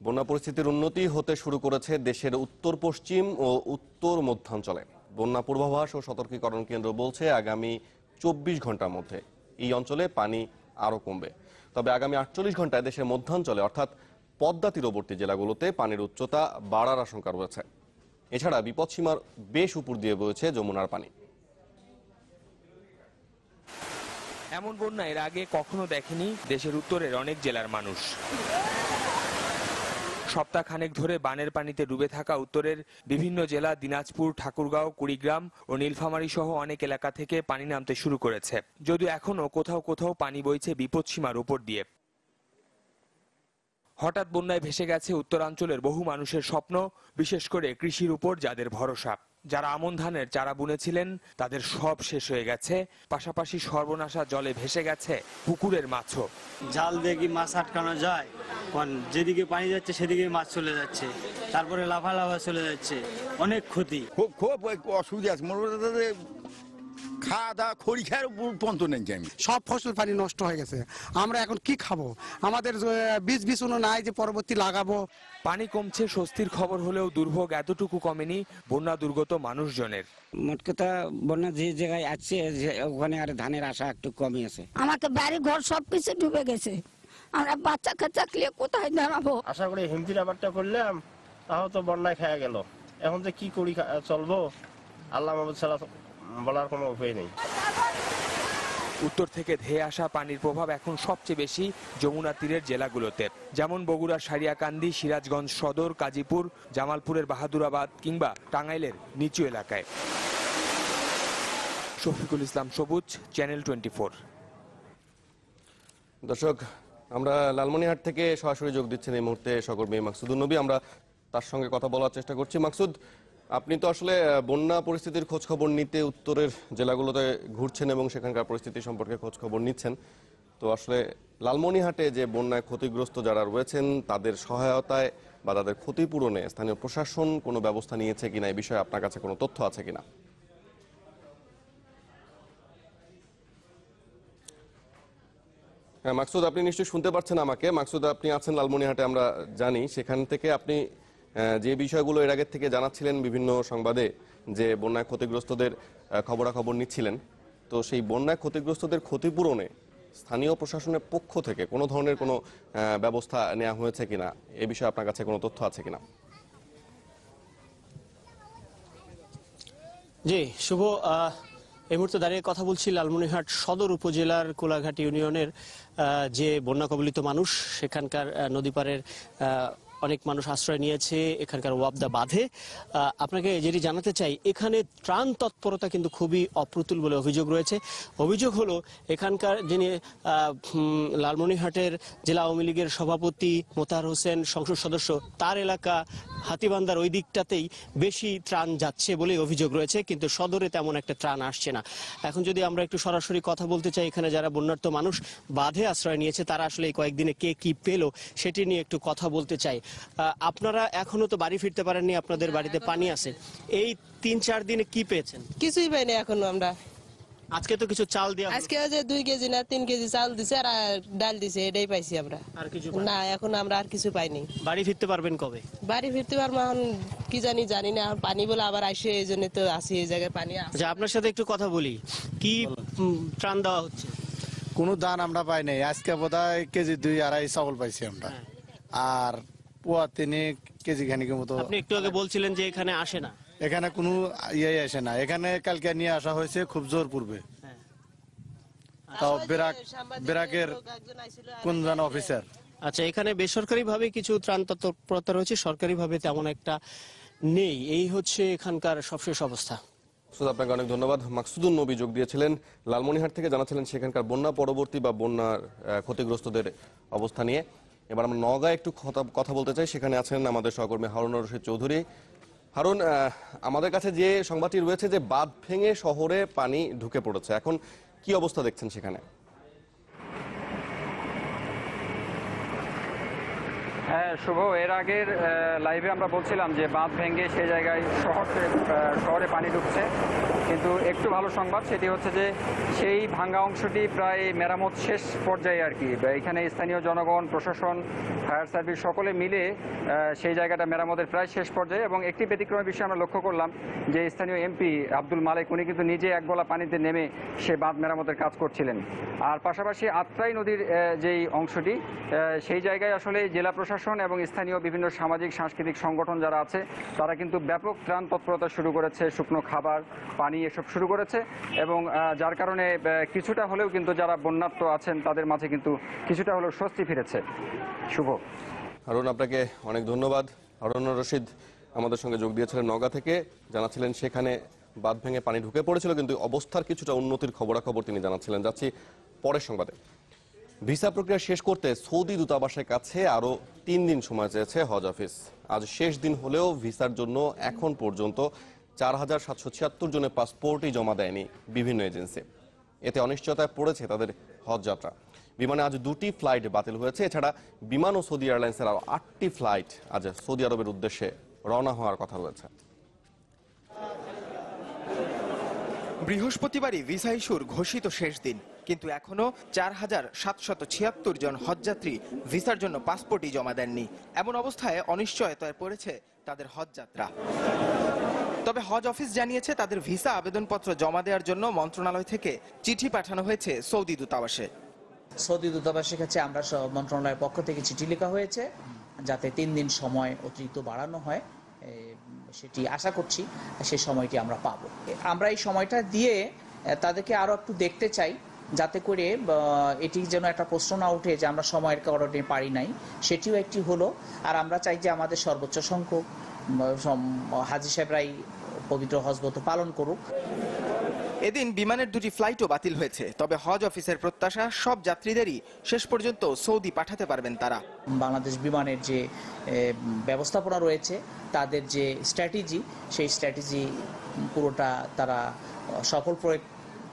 বন্যা পরিস্থিতির উন্নতি হতে শুরু করেছে দেশের উত্তর, পশ্চিম ও উত্তর মধ্যাঞ্চলে। বন্যা পূর্বাভাস ও সতর্কীকরণ কেন্দ্র বলছে আগামী চব্বিশ ঘণ্টার মধ্যে এই অঞ্চলে পানি আরও কমবে। তবে আগামী আটচল্লিশ ঘন্টায় দেশের মধ্যাঞ্চলে, অর্থাৎ পদ্মা তীরবর্তী জেলাগুলোতে পানির উচ্চতা বাড়ার আশঙ্কা রয়েছে। এছাড়া বিপদসীমার বেশ উপর দিয়ে বয়েছে যমুনার পানি। এমন বন্যা এর আগে কখনো দেখেনি দেশের উত্তরের অনেক জেলার মানুষ। সপ্তাহখানেক ধরে বানের পানিতে ডুবে থাকা উত্তরের বিভিন্ন জেলা দিনাজপুর, ঠাকুরগাঁও, কুড়িগ্রাম ও নীলফামারী সহ অনেক এলাকা থেকে পানি নামতে শুরু করেছে। যদিও এখনও কোথাও কোথাও পানি বইছে বিপদসীমার উপর দিয়ে। হঠাৎ বন্যায় ভেসে গেছে উত্তরাঞ্চলের বহু মানুষের স্বপ্ন, বিশেষ করে কৃষির উপর যাদের ভরসা। যারা আমন ধানের চারা বুনেছিলেন, তাদের সব শেষ হয়ে গেছে। পাশাপাশি সর্বনাশা জলে ভেসে গেছে পুকুরের মাছও। জাল কি মাছ আটকানো যায়? যেদিকে পানি যাচ্ছে সেদিকে মাছ চলে যাচ্ছে তারপরে লাফা লাফা চলে যাচ্ছে অনেক ক্ষতি। খুব খুব অসুবিধা আছে। মনে খাওয়া দাওয়া খড়ি খাওয়ার নেই আমি। সব ফসল পানি নষ্ট হয়ে গেছে। আমরা এখন কি খাব? আমাদের বীজ বিছুনো নাই যে পরবর্তী লাগাবো। পানি কমছে স্বস্তির খবর হলেও দুর্ভোগ এতটুকু কমেনি বন্যা দুর্গত মানুষজনের। মোট কথা বন্যা যে জায়গায় আছে যে ওখানে আর ধানের আশা একটু কমই আছে। আমাকে বাড়ি ঘর সব কিছু ডুবে গেছে। আমরা বাচ্চা কাচ্চা নিয়ে কোথায় দাঁড়াবো? আশা করি হিমতি ব্যাপারটা করলাম তাও তো বন্যায় খেয়ে গেল। এখন যে কি করি চলবো আল্লাহ মাহবুদ ছাড়া বলার কোনো উপায় নেই। উত্তর থেকে ধেয়ে আসা পানির প্রভাব এখন সবচেয়ে বেশি যমুনা তীরের জেলাগুলোতে। যেমন বগুড়ার সারিয়াকান্দি সিরাজগঞ্জ সদর কাজীপুর জামালপুরের বাহাদুরাবাদ কিংবা টাঙ্গাইলের নিচু এলাকায়। শফিকুল ইসলাম সবুজ চ্যানেল টোয়েন্টি ফোর। দর্শক আমরা লালমনিহাট থেকে সরাসরি যোগ দিচ্ছেন এই মুহূর্তে সহকর্মী মাকসুদুল নবী। আমরা তার সঙ্গে কথা বলার চেষ্টা করছি। মাকসুদ, আপনি তো আসলে বন্যা পরিস্থিতির খোঁজ খবর নিতে উত্তরের জেলাগুলোতে ঘুরছেন এবং সেখানকার পরিস্থিতি সম্পর্কে খোঁজ খবর নিচ্ছেন। তো আসলে লালমনিহাটে যে বন্যায় ক্ষতিগ্রস্ত যারা রয়েছেন, তাদের সহায়তায় বা তাদের ক্ষতিপূরণে স্থানীয় প্রশাসন কোনো ব্যবস্থা নিয়েছে কিনা এই বিষয়ে আপনার কাছে কোনো তথ্য আছে কিনা? হ্যাঁ মাকসুদ, আপনি নিশ্চয়ই শুনতে পাচ্ছেন আমাকে। মাকসুদ, আপনি আছেন লালমনিহাটে আমরা জানি। সেখান থেকে আপনি যে বিষয়গুলো এর আগের থেকে জানাচ্ছিলেন বিভিন্ন সংবাদে যে বন্যায় ক্ষতিগ্রস্তদের খবরাখবর নিচ্ছিলেন, তো সেই বন্যায় ক্ষতিগ্রস্তদের ক্ষতিপূরণে স্থানীয় প্রশাসনের পক্ষ থেকে কোনো ধরনের কোনো ব্যবস্থা নেওয়া হয়েছে কিনা? এ বিষয়ে আপনার কাছে কোনো তথ্য আছে কিনা? জি, শুভ এই মুহূর্তে দাঁড়িয়ে কথা বলছি লালমনিরহাট সদর উপজেলার কোলাঘাট ইউনিয়নের যে বন্যা কবলিত মানুষ, সেখানকার নদীপাড়ের অনেক মানুষ আশ্রয় নিয়েছে, এখানকার ওয়াবদা বাঁধে। আপনাকে যেটি জানাতে চাই, এখানে ত্রাণ তৎপরতা কিন্তু খুবই অপ্রতুল বলে অভিযোগ রয়েছে। অভিযোগ হলো, এখানকার যিনি লালমনিরহাটের জেলা আওয়ামী লীগের সভাপতি মোতার হোসেন সংসদ সদস্য, তার এলাকা হাতিবান্দার ওই দিকটাতেই বেশি ত্রাণ যাচ্ছে বলে অভিযোগ রয়েছে, কিন্তু সদরে তেমন একটা ত্রাণ আসছে না। এখন যদি আমরা একটু সরাসরি কথা বলতে চাই, এখানে যারা বন্যার্থ মানুষ বাঁধে আশ্রয় নিয়েছে, তারা আসলে এই কয়েকদিনে কে কি পেল সেটি নিয়ে একটু কথা বলতে চাই। আপনারা এখনও তো বাড়ি ফিরতে পারেননি, আপনাদের বাড়িতে পানি আছে। এই তিন চার দিনে কি পেয়েছেন? কিছুই পাইনি এখনও আমরা। আজকে তো কিছু চাল দেওয়া আজকে যে দুই কেজি না তিন কেজি চাল দিছে আর ডাল দিছে এটাই পাইছি আমরা। আর কিছু না এখন আমরা আর কিছু পাইনি। বাড়ি ফিরতে পারবেন কবে? বাড়ি ফিরতে পারব এখন কি জানি জানি না। পানি বলে আবার আসে এই জন্য তো আসি এই জায়গায় পানি আসে আচ্ছা আপনার সাথে একটু কথা বলি। কি ত্রাণ দেওয়া হচ্ছে? কোনো দান আমরা পাই নাই। আজকে বোধহয় কেজি দুই আড়াই চাউল পাইছি আমরা। আর পোয়া তিনি কেজি খানিকের মতো আপনি একটু আগে বলছিলেন যে এখানে আসে না। এখানে কোনো ইয়ে আসে না। এখানে কালকে নিয়ে আসা হয়েছে খুব জোর পূর্বে। হ্যাঁ। তাও বেরাক বেরাকের কোন জন অফিসার আচ্ছা এখানে বেসরকারি ভাবে কিছু ত্রাণ তৎপরতা রয়েছে? সরকারি ভাবে তেমন একটা নেই। এই হচ্ছে এখানকার সবশেষ অবস্থা। মাকসুদ আপনাকে অনেক ধন্যবাদ। মাকসুদুল নবী যোগ দিয়েছিলেন। লালমনিহাট থেকে জানাচ্ছিলেন সেখানকার বন্যা পরবর্তী বা বন্যার ক্ষতিগ্রস্তদের অবস্থা নিয়ে। এবার আমরা নগাঁয় একটু কথা- কথা বলতে চাই। সেখানে আছেন আমাদের সহকর্মী হারুন রশিদ চৌধুরী। হারুন আমাদের কাছে যে সংবাদটি রয়েছে যে বাঁধ ভেঙে শহরে পানি ঢুকে পড়েছে, এখন কি অবস্থা দেখছেন সেখানে? হ্যাঁ শুভ। এর আগের লাইভে আমরা বলছিলাম যে বাঁধ ভেঙে সেই জায়গায় শহরে শহরে পানি ঢুকছে। কিন্তু একটু ভালো সংবাদ, সেটি হচ্ছে যে সেই ভাঙ্গা অংশটি প্রায় মেরামত শেষ পর্যায়ে আর কি। এখানে স্থানীয় জনগণ, প্রশাসন, ফায়ার সার্ভিস সকলে মিলে সেই জায়গাটা মেরামতের প্রায় শেষ পর্যায়ে এবং একটি ব্যতিক্রমের বিষয়ে আমরা লক্ষ্য করলাম যে স্থানীয় এমপি আব্দুল মালেক, উনি কিন্তু নিজে এক গলা পানিতে নেমে সে বাঁধ মেরামতের কাজ করছিলেন। আর পাশাপাশি আত্রাই নদীর যেই অংশটি সেই জায়গায় আসলে জেলা প্রশাসন এবং স্থানীয় বিভিন্ন সামাজিক, সাংস্কৃতিক সংগঠন যারা আছে, তারা কিন্তু ব্যাপক ত্রাণ তৎপরতা শুরু করেছে, শুকনো খাবার, পানি এসব শুরু করেছে এবং যার কারণে কিছুটা হলেও কিন্তু যারা বন্যাত্ম আছেন, তাদের মাঝে কিন্তু কিছুটা হলেও স্বস্তি ফিরেছে। শুভ। হারুন আপনাকে অনেক ধন্যবাদ। হারুন রশিদ আমাদের সঙ্গে যোগ দিয়েছিলেন নগা থেকে। জানাচ্ছিলেন সেখানে বাঁধ ভেঙে পানি ঢুকে পড়েছিল, কিন্তু অবস্থার কিছুটা উন্নতির খবরাখবর তিনি জানাচ্ছিলেন। যাচ্ছি পরের সংবাদে। ভিসা প্রক্রিয়া শেষ করতে সৌদি দূতাবাসের কাছে আরও তিন দিন সময় চেয়েছে হজ অফিস। আজ শেষ দিন হলেও ভিসার জন্য এখন পর্যন্ত চার হাজার সাতশো ছিয়াত্তর জনের পাসপোর্টই জমা দেয়নি বিভিন্ন এজেন্সি। এতে অনিশ্চয়তায় পড়েছে তাদের হজ যাত্রা। বিমানে আজ দুটি ফ্লাইট বাতিল হয়েছে। এছাড়া বিমান ও সৌদি এয়ারলাইন্সের আরও আটটি ফ্লাইট আজ সৌদি আরবের উদ্দেশ্যে রওনা হওয়ার কথা রয়েছে। বৃহস্পতিবারই ভিসা ইস্যুর ঘোষিত শেষ দিন। কিন্তু এখনও চার হাজার সাতশত ছিয়াত্তর জন হজযাত্রী ভিসার জন্য পাসপোর্টই জমা দেননি। এমন অবস্থায় অনিশ্চয়তায় পড়েছে তাদের হজযাত্রা। তবে হজ অফিস জানিয়েছে তাদের ভিসা আবেদনপত্র জমা দেওয়ার জন্য মন্ত্রণালয় থেকে চিঠি পাঠানো হয়েছে সৌদি দূতাবাসে। সৌদি দূতাবাসের কাছে আমরা মন্ত্রণালয়ের পক্ষ থেকে চিঠি লেখা হয়েছে, যাতে তিন দিন সময় অতিরিক্ত বাড়ানো হয়। সেটি আশা করছি সেই সময়টি আমরা পাবো। আমরা এই সময়টা দিয়ে তাদেরকে আরও একটু দেখতে চাই। যাতে করে এটি যেন একটা প্রশ্ন না উঠে যে আমরা সময়ের কারণে পারি নাই সেটিও একটি হলো। আর আমরা চাই যে আমাদের সর্বোচ্চ সংখ্যক হাজি সাহেবরাই পবিত্র হজবত পালন করুক। এদিন বিমানের দুটি ফ্লাইটও বাতিল হয়েছে তবে হজ অফিসের প্রত্যাশা সব যাত্রীদেরই শেষ পর্যন্ত সৌদি পাঠাতে পারবেন তারা। বাংলাদেশ বিমানের যে ব্যবস্থাপনা রয়েছে তাদের যে স্ট্র্যাটেজি সেই স্ট্র্যাটেজি পুরোটা তারা সফল প্রয়োগ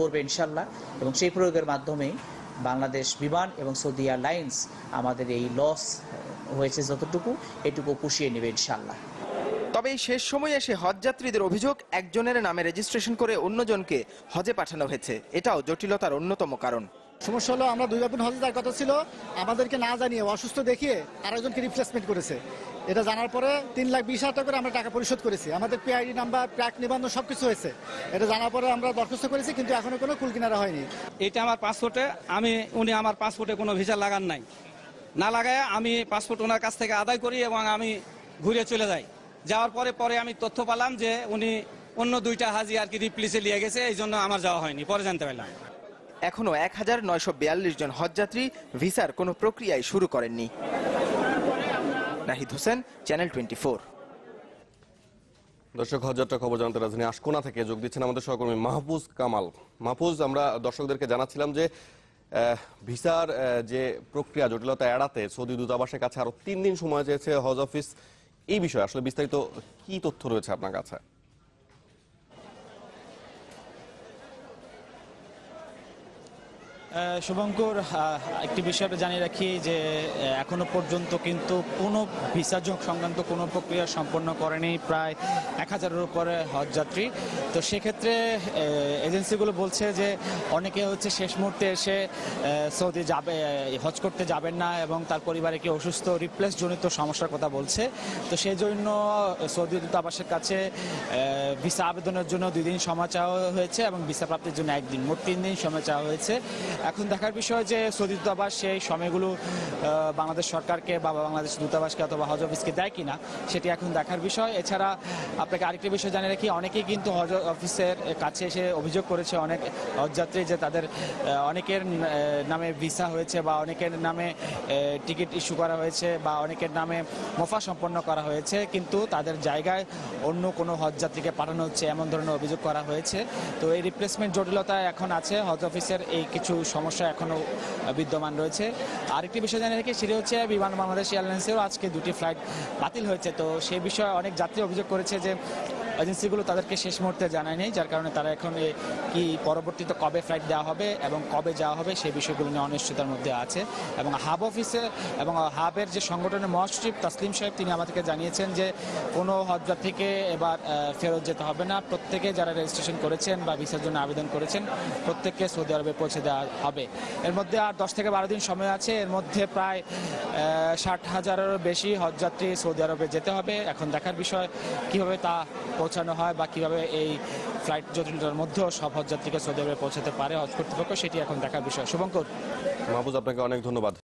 করবে ইনশাল্লাহ এবং সেই প্রয়োগের মাধ্যমে বাংলাদেশ বিমান এবং সৌদি এয়ারলাইন্স আমাদের এই লস হয়েছে যতটুকু, এটুকু পুষিয়ে নেবে ইনশাল্লাহ। তবে শেষ সময়ে এসে হজযাত্রীদের অভিযোগ, একজনের নামে রেজিস্ট্রেশন করে অন্যজনকে হজে পাঠানো হয়েছে। এটাও জটিলতার অন্যতম কারণ। সমস্যা হলো আমরা দুই দিন হজে কথা ছিল, আমাদেরকে না জানিয়ে, অসুস্থ দেখিয়ে আরেকজনকে রিপ্লেসমেন্ট করেছে। এটা জানার পরে তিন লাখ বিশ হাজার টাকা করে আমরা টাকা পরিশোধ করেছি। আমাদের পিআইডি নাম্বার প্রাক নিবন্ধন সব কিছু হয়েছে। এটা জানার পরে আমরা দরখাস্ত করেছি, কিন্তু এখনও কোনো কুল কিনারা হয়নি। এটা আমার পাসপোর্টে আমি, উনি আমার পাসপোর্টে কোনো ভিসা লাগান নাই। না লাগায় আমি পাসপোর্ট ওনার কাছ থেকে আদায় করি এবং আমি ঘুরে চলে যাই। যাওয়ার পরে পরে আমি তথ্য পেলাম যে উনি অন্য দুইটা হাজি আর কি রিপ্লেসে নিয়ে গেছে, এই জন্য আমার যাওয়া হয়নি, পরে জানতে পারলাম। এখনও এক হাজার নয়শো বিয়াল্লিশ জন হজযাত্রী ভিসার কোনো প্রক্রিয়াই শুরু করেননি। নাহিদ হোসেন, চ্যানেল টোয়েন্টি দর্শক, হজযাত্রা খবর জানতে রাজধানী আশকোনা থেকে যোগ দিচ্ছেন আমাদের সহকর্মী মাহফুজ কামাল। মাহফুজ, আমরা দর্শকদেরকে জানাচ্ছিলাম যে ভিসার যে প্রক্রিয়া জটিলতা এড়াতে সৌদি দূতাবাসের কাছে আরও তিন দিন সময় চেয়েছে হজ অফিস। এই বিষয়ে আসলে বিস্তারিত কি তথ্য রয়েছে আপনার কাছে? শুভঙ্কর একটি বিষয় জানিয়ে রাখি যে এখনও পর্যন্ত কিন্তু কোনো ভিসা যোগ সংক্রান্ত কোনো প্রক্রিয়া সম্পন্ন করেনি প্রায় এক হাজারের উপরে হজযাত্রী। তো সেক্ষেত্রে এজেন্সিগুলো বলছে যে, অনেকে হচ্ছে শেষ মুহূর্তে এসে সৌদি যাবে হজ করতে যাবেন না এবং তার পরিবারে কি অসুস্থ রিপ্লেস জনিত সমস্যার কথা বলছে। তো সেই জন্য সৌদি দূতাবাসের কাছে ভিসা আবেদনের জন্য দুই দিন সময় চাওয়া হয়েছে এবং ভিসা প্রাপ্তির জন্য একদিন, মোট তিন দিন সময় চাওয়া হয়েছে। এখন দেখার বিষয় যে সৌদি দূতাবাস সেই সময়গুলো বাংলাদেশ সরকারকে বা বাংলাদেশ দূতাবাসকে অথবা হজ অফিসকে দেয় কিনা, সেটি এখন দেখার বিষয়। এছাড়া আপনাকে আরেকটি বিষয় জানিয়ে রাখি, অনেকেই কিন্তু হজ অফিসের কাছে এসে অভিযোগ করেছে অনেক হজযাত্রী যে তাদের অনেকের নামে ভিসা হয়েছে বা অনেকের নামে টিকিট ইস্যু করা হয়েছে বা অনেকের নামে মোফা সম্পন্ন করা হয়েছে। কিন্তু তাদের জায়গায় অন্য কোনো হজযাত্রীকে পাঠানো হচ্ছে, এমন ধরনের অভিযোগ করা হয়েছে। তো এই রিপ্লেসমেন্ট জটিলতা এখন আছে, হজ অফিসের এই কিছু সমস্যা এখনও বিদ্যমান রয়েছে। আরেকটি বিষয় জানিয়ে রাখি, সেটি হচ্ছে বিমান বাংলাদেশ এয়ারলাইন্সেরও আজকে দুটি ফ্লাইট বাতিল হয়েছে। তো সেই বিষয়ে অনেক যাত্রী অভিযোগ করেছে যে এজেন্সিগুলো তাদেরকে শেষ মুহূর্তে জানায়নি যার কারণে তারা এখন কি পরবর্তীতে কবে ফ্লাইট দেওয়া হবে এবং কবে যাওয়া হবে সেই বিষয়গুলো নিয়ে অনিশ্চয়তার মধ্যে আছে। এবং হাব অফিসে এবং হাবের যে সংগঠনের মহাসচিব তাসলিম সাহেব, তিনি আমাদেরকে জানিয়েছেন যে কোনো হজযাত্রীকে এবার ফেরত যেতে হবে না। প্রত্যেকে যারা রেজিস্ট্রেশন করেছেন বা ভিসার জন্য আবেদন করেছেন, প্রত্যেককে সৌদি আরবে পৌঁছে দেওয়া হবে। এর মধ্যে আর দশ থেকে বারো দিন সময় আছে। এর মধ্যে প্রায় ষাট হাজারেরও বেশি হজযাত্রী সৌদি আরবে যেতে হবে। এখন দেখার বিষয় কীভাবে তা পৌঁছানো হয় বা কীভাবে এই ফ্লাইট জটিলতার মধ্যেও সব হজযাত্রীকে সৌদি আরবে পৌঁছাতে পারে হজ কর্তৃপক্ষ, সেটি এখন দেখার বিষয়। শুভঙ্কর। মাহবুজ আপনাকে অনেক ধন্যবাদ।